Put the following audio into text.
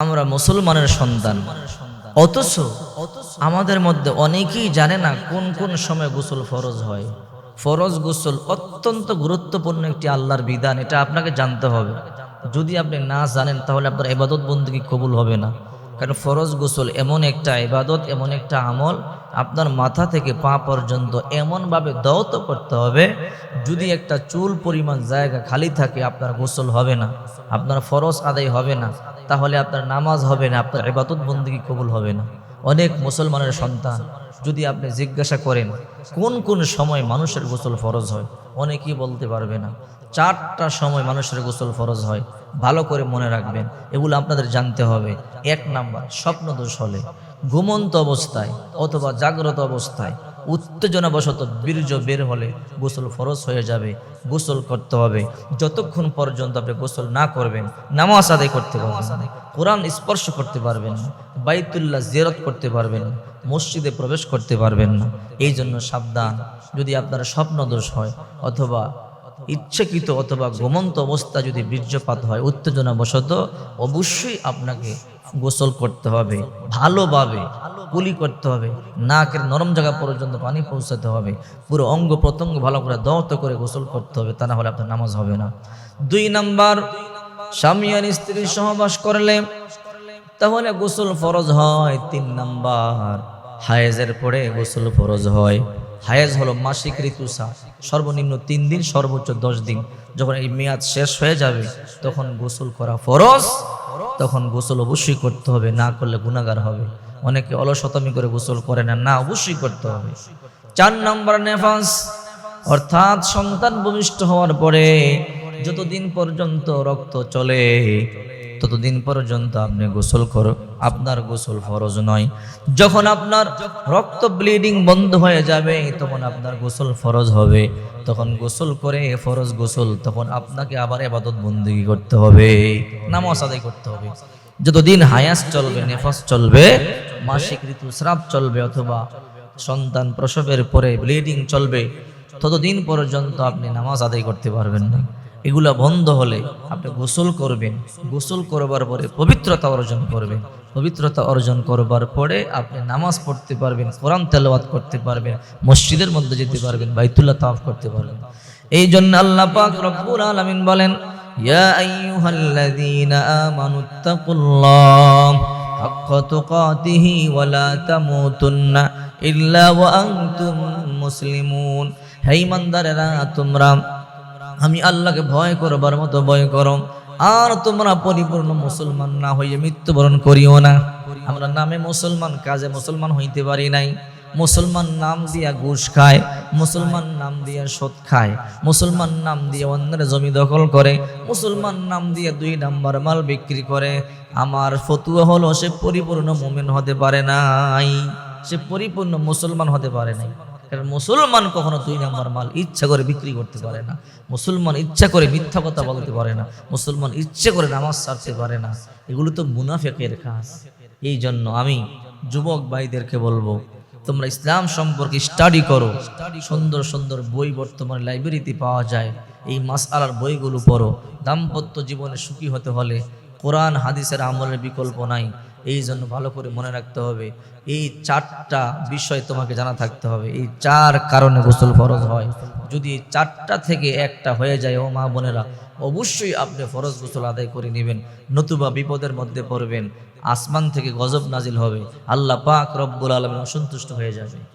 আমরা মুসলমানের সন্তান। অথচ আমাদের মধ্যে অনেকেই জানে না কোন কোন সময় গোসল ফরজ হয়। ফরজ গোসল অত্যন্ত গুরুত্বপূর্ণ একটি আল্লাহর বিধান, এটা আপনাকে জানতে হবে। যদি আপনি না জানেন, তাহলে আপনার এবাদত বন্দী কবুল হবে না। কারণ ফরজ গোসল এমন একটা ইবাদত, এমন একটা আমল আপনার মাথা থেকে পা পর্যন্ত এমনভাবে দৌত করতে হবে, যদি একটা চুল পরিমাণ জায়গা খালি থাকে, আপনার গোসল হবে না, আপনার ফরজ আদায় হবে না, তাহলে আপনার নামাজ হবে না, আপনার ইবাদত বন্দী কবুল হবে না। অনেক মুসলমানের সন্তান যদি আপনি জিজ্ঞাসা করেন, কোন কোন সময় মানুষের গোসল ফরজ হয়? অনেকেই বলতে পারবে না। চারটা সময় মানুষের গোসল ফরজ হয়। ভালো করে মনে রাখবেন, এগুলো আপনাদের জানতে হবে। এক নাম্বার, স্বপ্নদোষ হলে। ঘুমন্ত অবস্থায় অথবা জাগ্রত অবস্থায়। উত্তেজনাবশত বীর্য বের হলে গোসল ফরজ হয়ে যাবে, গোসল করতে হবে। যতক্ষণ পর্যন্ত আপনি গোসল না করবেন, নামাজ আদায় করতে পারবেন কোরআন স্পর্শ করতে পারবেন বাইতুল্লাহ জেরত করতে পারবেন মসজিদে প্রবেশ করতে পারবেন না, এই জন্য সাবধান। যদি আপনার স্বপ্ন দোষ হয় অথবা ইচ্ছাকৃত অথবা ঘুমন্ত অবস্থা যদি বীর্যপাত হয়, উত্তেজনাবশত অবশ্যই আপনাকে গোসল করতে হবে ভালোভাবে। কুলি করতে হবে, নাকের নরম জায়গা পর্যন্ত পানি পৌঁছাতে হবে, পুরো অঙ্গ প্রত্যঙ্গ ভালো করে দৌত করে গোসল করতে হবে, তা না হলে আপনার নামাজ হবে না। দুই নাম্বার, স্বামী আর স্ত্রী সহবাস করলে, তাহলে গোসল ফরজ হয়। তিন নাম্বার, হায়েজের পরে গোসল ফরজ হয়। হায়েজ হলো মাসিক ঋতুসা, সর্বনিম্ন তিন দিন, সর্বোচ্চ দশ দিন। যখন এই মেয়াদ শেষ হয়ে যাবে, তখন গোসল করা ফরজ। তখন গোসল অবশ্যই করতে হবে, না করলে গুণাগার হবে। অনেকে অলসতমি করে গোসল করে না না, অবশ্যই করতে হবে। চার নম্বর নেফাস, অর্থাৎ সন্তান ভূমিষ্ঠ হওয়ার পরে যতদিন পর্যন্ত রক্ত চলে ততদিন পর্যন্ত আপনি গোসল করো, আপনার গোসল ফরজ নয়। যখন আপনার রক্ত ব্লিডিং বন্ধ হয়ে যাবে, তখন আপনার গোসল ফরজ হবে। তখন গোসল করে ফরজ গোসল, তখন আপনাকে আবার এবাদত বন্দি করতে হবে, নামাজ আদায় করতে হবে। যতদিন হায়াস চলবে, নেফাস চলবে, মাসিক ঋতুস্রাব চলবে অথবা সন্তান প্রসবের পরে ব্লিডিং চলবে, ততদিন পর্যন্ত আপনি নামাজ আদায় করতে পারবেন না। এগুলা বন্ধ হলে আপনি গোসল করবেন। গোসল করবার পরে পবিত্রতা অর্জন করবেন। পবিত্রতা অর্জন করবার পরে আপনি নামাজ পড়তে পারবেন, কোরআন তেলাওয়াত করতে পারবেন, মসজিদের মধ্যে যেতে পারবেন, বাইতুল্লাহ তাফ করতে পারবেন। এই জন্য আল্লাহ পাক রব্বুল আলামিন বলেন, ইয়া ইল্লা মুসলিমুন। হে ইমানদারেরা তোমরা আমি আল্লাহকে ভয় করবার মতো ভয় করো। আর তোমরা পরিপূর্ণ মুসলমান না হইয়ে মৃত্যুবরণ করিও না। আমরা নামে মুসলমান, কাজে মুসলমান হইতে পারি নাই। মুসলমান নাম দিয়া ঘুষ খায়, মুসলমান নাম দিয়া সৎ খায়, মুসলমান নাম দিয়ে অন্যের জমি দখল করে, মুসলমান নাম দিয়ে দুই নাম্বার মাল বিক্রি করে। আমার ফতুয়া হলো, সে পরিপূর্ণ মুমিন হতে পারে নাই, সে পরিপূর্ণ মুসলমান হতে পারে নাই। কারণ মুসলমান কখনো দুই নাম্বার মাল ইচ্ছা করে বিক্রি করতে পারে না। মুসলমান ইচ্ছা করে মিথ্যা কথা বলতে পারে না। মুসলমান ইচ্ছে করে নামাজ ছাড়তে পারে না। এগুলো তো মুনাফেকের কাজ। এই জন্য আমি যুবক ভাইদেরকে বলব, তোমরা ইসলাম সম্পর্কে স্টাডি করো। সুন্দর সুন্দর বই বর্তমানে লাইব্রেরিতে পাওয়া যায়। এই মাস আলার বইগুলো পড়ো। দাম্পত্য জীবনে সুখী হতে হলে কোরআন, হাদিসের আমলের বিকল্প নাই। এই জন্য ভালো করে মনে রাখতে হবে। এই চারটা বিষয় তোমাকে জানা থাকতে হবে। এই চার কারণে গোসল ফরজ হয়। যদি চারটা থেকে একটা হয়ে যায়, ও মা বোনেরা, অবশ্যই আপনি ফরজ গোসল আদায় করে নেবেন। নতুবা বিপদের মধ্যে পড়বেন। আসমান থেকে গজব নাজিল হবে। আল্লাহ পাক রব্বুল আলমী অসন্তুষ্ট হয়ে যাবে।